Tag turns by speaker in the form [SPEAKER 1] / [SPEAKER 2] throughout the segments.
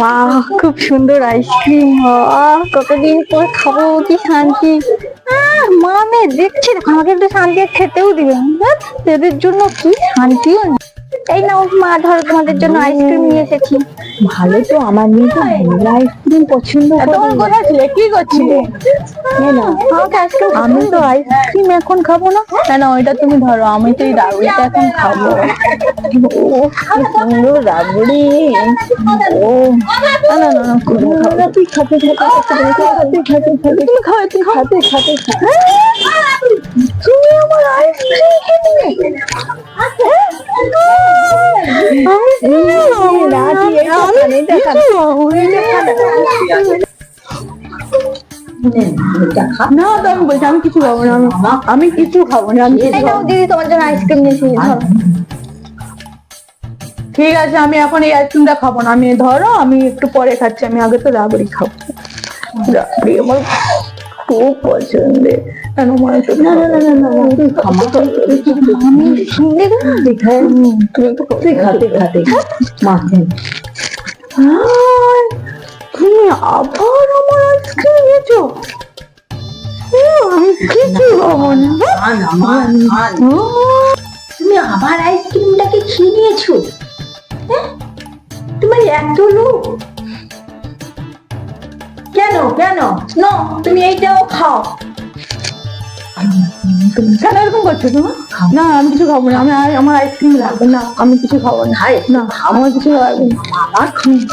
[SPEAKER 1] বাহ, খুব সুন্দর আইসক্রিম কতদিন পর খাব কি শান্তি? মা মেয়ে দেখছি দেখো আমাকে একটু শান্তি খেতেও দিবে এদের জন্য কি শান্তিও নেই। এই নাও মা ধরো তোমাদের জন্য আইসক্রিম নিয়ে এসেছি।
[SPEAKER 2] ভালো তো আমার মেয়ে তো ভ্যানিলা আইসক্রিম পছন্দ করে।
[SPEAKER 1] তখন কোথায় ছিলে কি করছিলে? আমাকে আইসক্রিম
[SPEAKER 2] আমি তো আইসক্রিম এখন খাব না।
[SPEAKER 1] না না ওইটা তুমি ধরো আমি তো এই রাবড়িটা এখন খাব।
[SPEAKER 2] ও সুন্দর রাবড়ি। ও।
[SPEAKER 1] না না না না,
[SPEAKER 2] তুই খাতে খাতে খাতে খাতে খাতে
[SPEAKER 1] তুমি খাও তুমি খাও।
[SPEAKER 2] খাতে খাতে খাতে।
[SPEAKER 1] তুমি আমার আইসক্রিম খেতে না আমি বলছি আমি কিছু খাব না আমি কিছু খাব না আমি।
[SPEAKER 2] দিদি তোমার জন্য আইসক্রিম নিয়েছি
[SPEAKER 1] ঠিক আছে আমি এখন এই আইসক্রিমটা খাব না আমি ধরো আমি একটু পরে খাচ্ছি আমি আগে তো রাবড়ি খাব রাবড়ি আমার খুব পছন্দের কেন হচ্ছে
[SPEAKER 2] না না না না না না, খামা
[SPEAKER 1] আমি শুনলে না?
[SPEAKER 2] দেখায়
[SPEAKER 1] তুমি
[SPEAKER 2] তুই খাতে খাতে মাখে
[SPEAKER 1] তুমি। আবার আমার আইসক্রিম নিয়েছো আমি কিছু খাব না
[SPEAKER 2] খান আমার খান
[SPEAKER 1] ও,
[SPEAKER 2] তুমি আবার আইসক্রিমটাকে খেয়ে নিয়েছো? হ্যাঁ? তোমার এত লোক। কেন কেন নো তুমি এইটাও খাও।
[SPEAKER 1] কেন এরকম করছ তুমি? না আমি কিছু খাব না আমি আমার আইসক্রিম লাগবে না। আমি কিছু খাব না।
[SPEAKER 2] খাই
[SPEAKER 1] না আমার কিছু লাগবে না।
[SPEAKER 2] আমার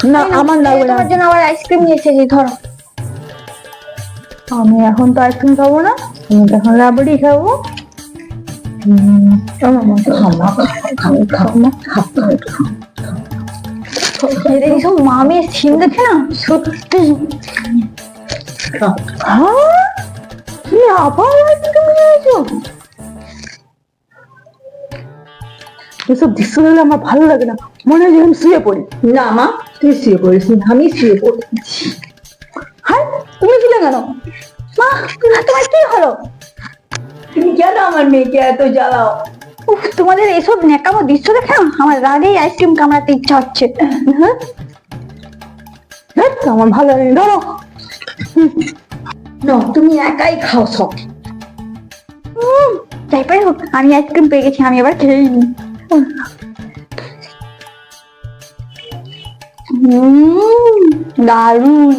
[SPEAKER 1] না। আমার লাগবে না।
[SPEAKER 2] তোমার জন্য আবার আইসক্রিম নিয়ে এসেছি ধরো।
[SPEAKER 1] আমি এখন তো আইসক্রিম খাব না। আমি এখন রাবড়ি খাব। হুম, চলো মা, চলো। এদের এইসব মামের সিন দেখে না সত্যি? তুমি আবার এসব দৃশ্য দেখলে আমার ভালো লাগে না। মনে হয় যে আমি শুয়ে পড়ি।
[SPEAKER 2] না মা তুই শুয়ে পড়িস আমি শুয়ে পড়েছি
[SPEAKER 1] হ্যাঁ তুমি দিলে কেন? মা তোমার কি হলো?
[SPEAKER 2] তুমি কেন আমার মেয়েকে এত জ্বালাও?
[SPEAKER 1] উফ, তোমাদের এসব ন্যাকামো দৃশ্য দেখে আমার রাগেই আইসক্রিম কামড়াতে ইচ্ছা হচ্ছে। হ্যাঁ? আমার ভালো লাগে ধরো।
[SPEAKER 2] না তুমি একাই খাও সব।
[SPEAKER 1] যাই পাই হোক আমি আইসক্রিম পেয়ে গেছি আমি এবার খেয়ে নি দারুণ